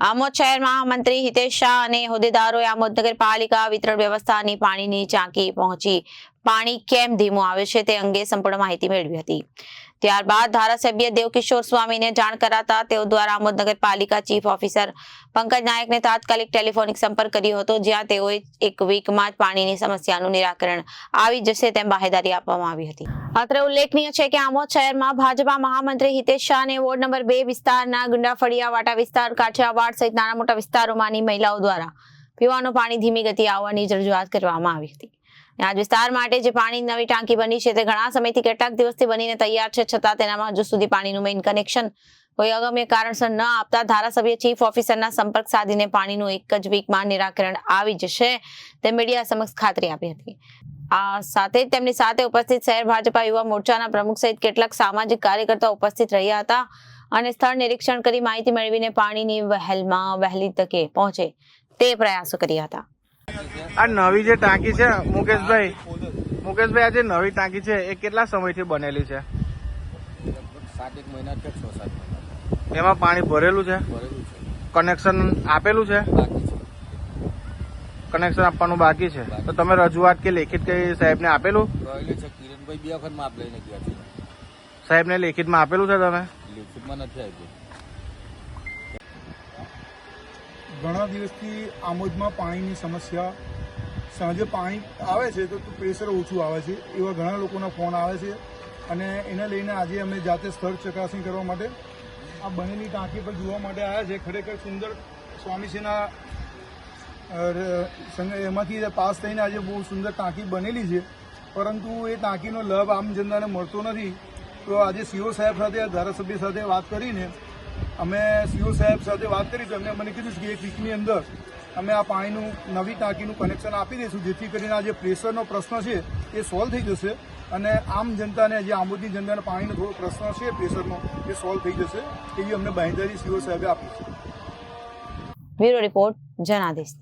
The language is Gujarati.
આમોદ શહેરમાં મંત્રી હિતેશ શાહ અને હોદ્દેદારોએ આમોદ નગરપાલિકા વિતરણ વ્યવસ્થાની પાણીની ટાંકી પહોંચી. પાણી કેમ ધીમું આવે છે તે અંગે સંપૂર્ણ માહિતી મેળવી હતી. ત્યારબાદ ધારાસભ્ય દેવકિશોર સ્વામીને જાણ કરાતા તેઓ દ્વારા આમોદ નગરપાલિકા ચીફ ઓફિસર પંકજ નાયકને તાત્કાલિક ટેલિફોનિક સંપર્ક કર્યો હતો, જ્યાં તેઓએ એક વીકમાં જ પાણીની સમસ્યાનું નિરાકરણ આવી જશે તેમ બાહેદારી આપવામાં આવી હતી. અત્રે ઉલ્લેખનીય છે કે આમોદ શહેરમાં ભાજપા મહામંત્રી હિતેશ શાહને વોર્ડ નંબર બે વિસ્તારના ગુંડાફળિયા, વાટા વિસ્તાર કાઠિયાવાડ સહિત નાના મોટા વિસ્તારોમાંની મહિલાઓ દ્વારા પીવાનું પાણી ધીમી ગતિ આવવાની રજૂઆત કરવામાં આવી હતી. અને આ વિસ્તાર માટે જે પાણી નવી ટાંકી બની છે તે ઘણા સમયથી કેટલાક દિવસથી બનીને તૈયાર છે, છતાં તેનામાં હજુ સુધી પાણીનું મેઇન કનેક્શન કોઈ અગમ્ય કારણસર ન આપતા ધારાસભ્ય ચીફ ઓફિસરના સંપર્ક સાધીને પાણીનું એક જ વીકમાં નિરાકરણ આવી જશે, તે મીડિયા સમક્ષ ખાતરી આપી હતી. આ સાથે જ તેમની સાથે ઉપસ્થિત શહેર ભાજપા યુવા મોરચાના પ્રમુખ સહિત કેટલાક સામાજિક કાર્યકર્તાઓ ઉપસ્થિત રહ્યા હતા અને સ્થળ નિરીક્ષણ કરી માહિતી મેળવીને પાણીની વહેલમાં વહેલી તકે પહોંચે તે પ્રયાસો કર્યા હતા. આ નવી જે ટાંકી છે મુકેશભાઈ. મુકેશભાઈ આ જે નવી ટાંકી છે એ કેટલા સમયથી બનેલી છે? સાત એક મહિના કે છ સાત મહિના એમાં પાણી ભરેલું છે? કનેક્શન આપેલું છે? બાકી છે કનેક્શન આપવાનું બાકી છે? તો તમે રજૂઆત કે લેખિત કઈ સાહેબને આપેલું? કિરણભાઈ બે વખત માપ લઈને ગયા છે સાહેબને લેખિતમાં આપેલું છે તમે? લિખિતમાં નથી આપ્યું. ઘણા દિવસથી આમોદમાં પાણીની સમસ્યા. સાંજે પાણી આવે છે તો પ્રેશર ઓછું આવે છે. એવા ઘણા લોકોના ફોન આવે છે અને એને લઈને આજે અમે જાતે સ્થળ ચકાસણી કરવા માટે આ બનેલી ટાંકી પર જોવા માટે આવ્યા છે. ખરેખર સુંદર સ્વામીજીના એમાંથી પાસ થઈને આજે બહુ સુંદર ટાંકી બનેલી છે. પરંતુ એ ટાંકીનો લાભ આમ જનતાને મળતો નથી. તો આજે સીઓ સાહેબ સાથે, ધારાસભ્ય સાથે વાત કરીને અમે સીઓ સાહેબ સાથે વાત કરી તો એમને મને કીધું કે એક વીકની અંદર અમે આ પાણીનું, નવી ટાંકીનું કનેક્શન આપી દઈશું, જેથી કરીને આ જે પ્રેશરનો પ્રશ્ન છે એ સોલ્વ થઈ જશે અને આમ જનતાને, જે આમોદની જનતાને પાણીનો થોડો પ્રશ્ન છે પ્રેશરનો, એ સોલ્વ થઈ જશે એવી અમને બાંહેધરી સીઓ સાહેબે આપી છે. Bureau report Janadesh.